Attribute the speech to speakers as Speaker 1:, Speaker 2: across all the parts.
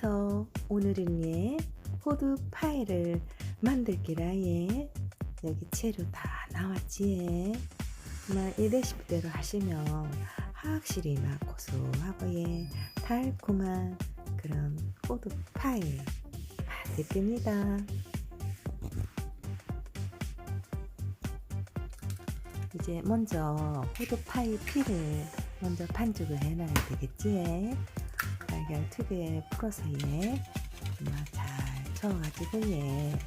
Speaker 1: 그래서 오늘은 예 호두 파이를 만들기라 예 여기 재료 다 나왔지 예. 정말 이 레시피대로 하시면 확실히 막 고소하고 예 달콤한 그런 호두 파이 만들 겁니다. 이제 먼저 호두 파이 피를 먼저 반죽을 해놔야 되겠지. 달걀 특유의 풀어서 예, 정말 잘 저어가지고 예.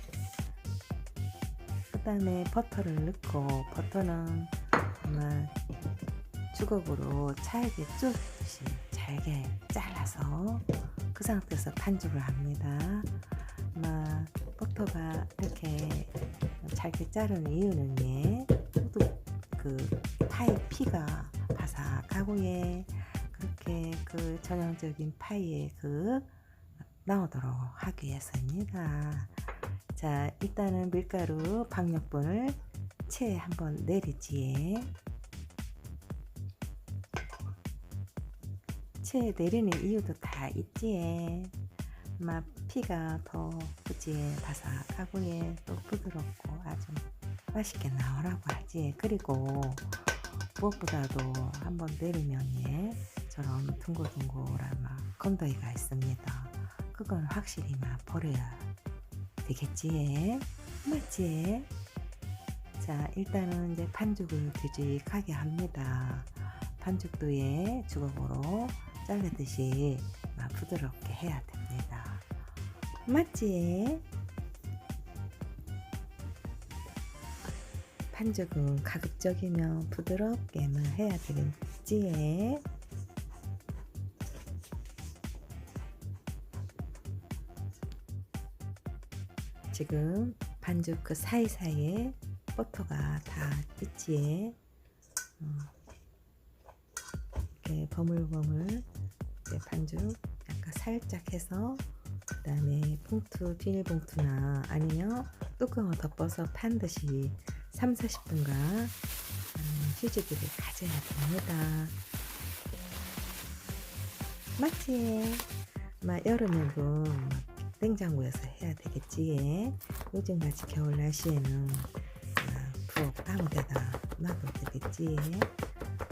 Speaker 1: 그 다음에 버터를 넣고 버터는 정말 주걱으로 잘게 쭉 잘게 잘라서 그 상태에서 반죽을 합니다. 아마 버터가 이렇게 잘게 자른 이유는 예, 그 파이 피가 바삭하고 예, 그렇게 그 전형적인 파이의 그 나오도록 하기 위해서입니다. 자, 일단은 밀가루 박력분을 체에 한번 내리지에 체에 내리는 이유도 다 있지에 아마 피가 더 그지에 바삭하고 예, 또 부드럽고 아주 맛있게 나오라고 하지 그리고 무엇보다도 한번 내리면 예 저런 둥글둥글한 막 건더기가 있습니다. 그건 확실히 막 버려야 되겠지? 예? 맞지? 자 일단은 이제 반죽을 뒤직하게 합니다. 반죽도 예 주걱으로 자르듯이 막 부드럽게 해야 됩니다. 맞지? 반죽은 가급적이면 부드럽게만 해야 되겠지. 지금 반죽 그 사이사이에 버터가 다 있지. 어, 이렇게 버물버물 이제 반죽 약간 살짝 해서 그 다음에 봉투 비닐봉투나 아니면 뚜껑을 덮어서 판 듯이 3, 40분간 휴지기를 가져야 됩니다. 막 여름에도 막 냉장고에서 해야 되겠지. 요즘같이 겨울 날씨에는 부엌 아무데다 놔도 되겠지.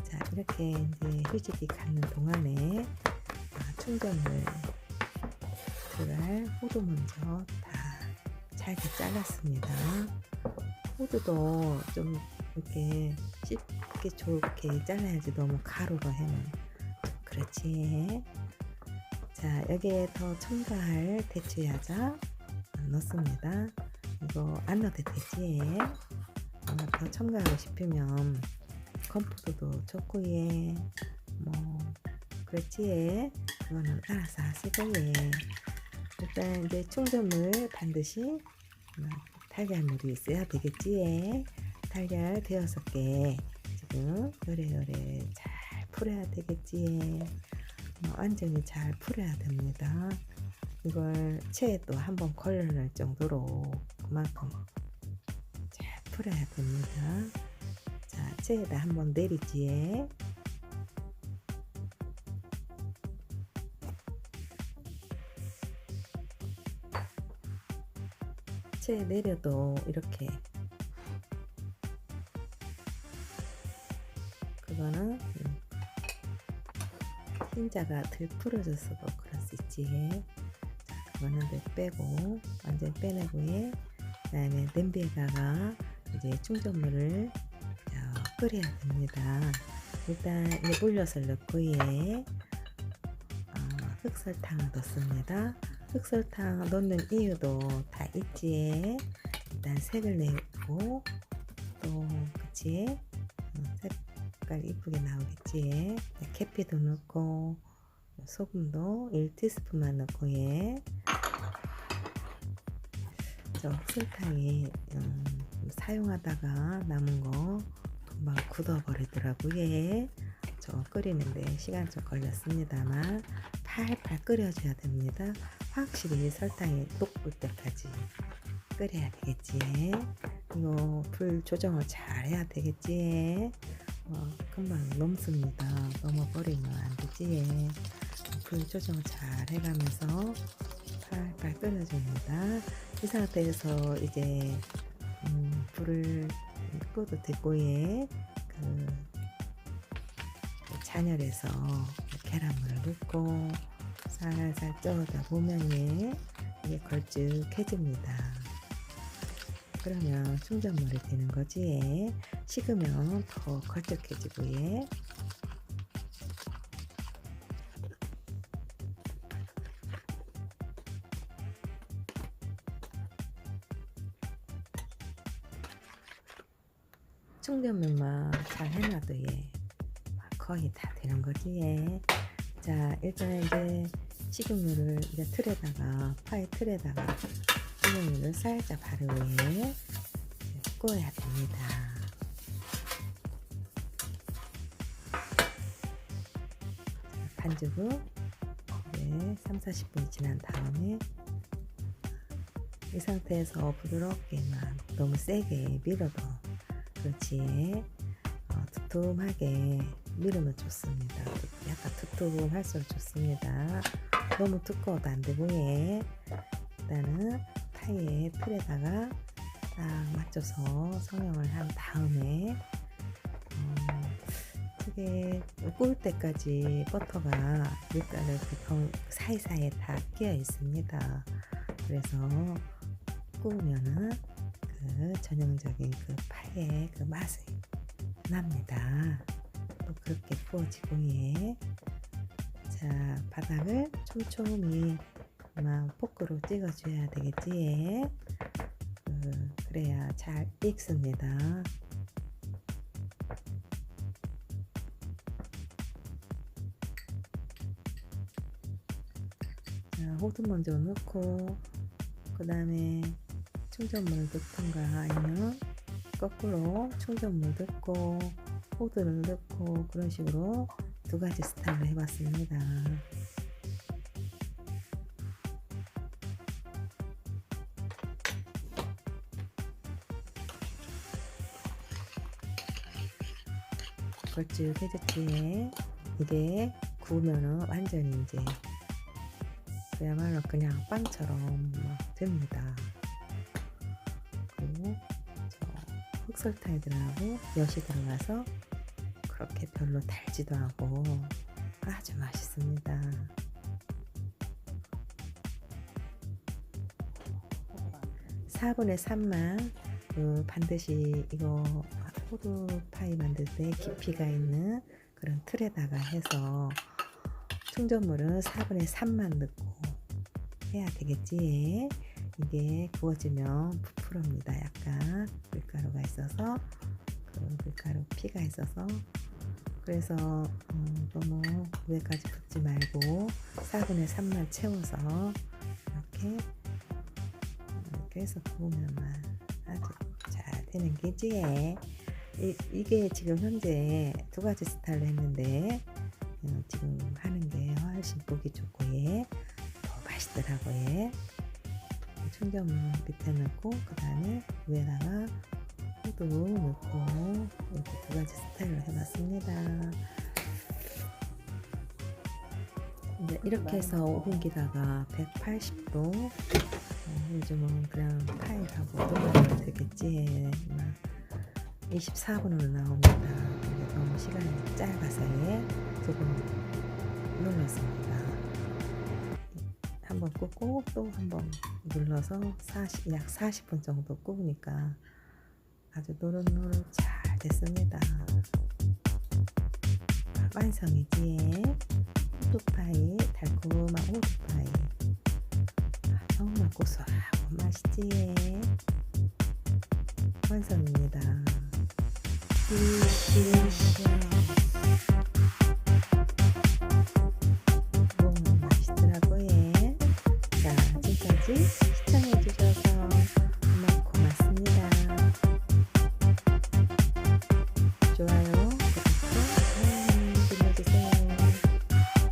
Speaker 1: 자 이렇게 이제 휴지기 갖는 동안에 충전을 들어갈 호두 먼저 다 잘게 잘랐습니다. 호두도 좀 이렇게 쉽게 좋게 잘라야지 너무 가루로 해면 그렇지 자 여기에 더 첨가할 대추야자 넣습니다 이거 안 넣어도 되지 하나 더 첨가하고 싶으면 컴포트도 좋고 예 뭐 그렇지 예 그거는 알아서 하시고 예 일단 이제 충전물 반드시 달걀물이 있어야 되겠지. 달걀 대여섯 개 지금 요래요래 잘 풀어야 되겠지. 뭐 완전히 잘 풀어야 됩니다. 이걸 체에 또 한번 걸러낼 정도로 그만큼 잘 풀어야 됩니다. 자, 체에다 한번 내리지에 채 내려도 이렇게 그거는 흰자가 덜 풀어져서도 그럴 수 있지. 자 그거는 내 빼고 완전 빼내고 예 그다음에 냄비에다가 이제 충전물을 끓여야 됩니다. 일단 이제 물엿을 넣고 예 어, 흑설탕을 넣습니다. 흑설탕 넣는 이유도 다 있지. 일단 색을 내고 또 그치? 어, 색깔 이쁘게 나오겠지. 계피도 넣고 소금도 1티스푼만 넣고 예. 저 흑설탕이 음, 사용하다가 남은 거 금방 굳어버리더라고요. 예. 저 끓이는데 시간 좀 걸렸습니다만 팔팔 끓여줘야 됩니다. 확실히 설탕이 녹을 때까지 끓여야 되겠지. 이거 불 조정을 잘 해야 되겠지. 어, 금방 넘습니다. 넘어버리면 안 되지. 불 조정 잘 해가면서 팔팔 끓여줍니다. 이 상태에서 이제 음, 불을 끄도 되고 예, 그 잔열에서 계란물을 넣고 살살 쪄다 보면 예, 이게 걸쭉해집니다. 그러면 충전물이 되는 거지. 예. 식으면 더 걸쭉해지고 예. 충전물만 잘 해놔도 예. 거의 다 되는 거지 예. 자 일단 이제 식용유를 이제 틀에다가 파이 틀에다가 식용유를 살짝 바른 후에 구워야 됩니다. 반죽을 이제 3, 40분이 지난 다음에 이 상태에서 부드럽게만 너무 세게 밀어도 그렇지 어, 두툼하게 밀으면 좋습니다. 약간 두툼할수록 좋습니다. 너무 두꺼워도 안 되고 예. 일단은 파이에 틀에다가 딱 맞춰서 성형을 한 다음에 어, 되게 구울 때까지 버터가 밀가루 그 사이사이에 다 끼어 있습니다. 그래서 구우면은 그 전형적인 그 파의 그 맛이 납니다. 또 그렇게 구워지고 예. 자 바닥을 촘촘히 막 포크로 찍어줘야 되겠지. 예. 그, 그래야 잘 익습니다. 자, 호두 먼저 넣고 그 다음에 충전물 넣던가 아니면 거꾸로 충전물 넣고 호두를 넣고 그런 식으로 두 가지 스타일로 해봤습니다. 걸쭉해졌지 이게 구우면은 완전히 이제 그야말로 그냥 빵처럼 막 됩니다. 그리고 저 흑설탕이 들어가고 엿이 들어가서 그렇게 별로 달지도 않고 아주 맛있습니다. 사분의 3만 그 반드시 이거 호두 파이 만들 때 깊이가 있는 그런 틀에다가 해서 충전물은 4분의 3만 넣고 해야 되겠지. 이게 구워지면 부풀어입니다. 약간 밀가루가 있어서 그 밀가루 피가 있어서 그래서 음, 너무 위에까지 붓지 말고 4분의 3만 채워서 이렇게 이렇게 해서 구우면 아주 잘 되는 게지. 이, 이 게 지금 현재 두 가지 스타일로 했는데 음, 지금 하는 게 훨씬 보기 좋고 예. 더 맛있더라고요. 예. 충전물 밑에 넣고 그 다음에 위에다가 호두 넣고 이렇게 두 가지 스타일로 해봤습니다. 이제 이렇게 해서 오븐기다가 180도 어, 요즘은 그냥 파일하고 넣으면 되겠지. 막 24분으로 나옵니다. 근데 너무 시간이 짧아서 예, 조금 눌렀습니다. 한번 굽고 또 한번 눌러서 40, 약 40분 정도 구우니까 아주 노릇노릇 잘 됐습니다. 완성이지. 호두파이, 달콤한 호두파이. 아, 정말 고소하고 맛있지. 완성입니다. 음, 너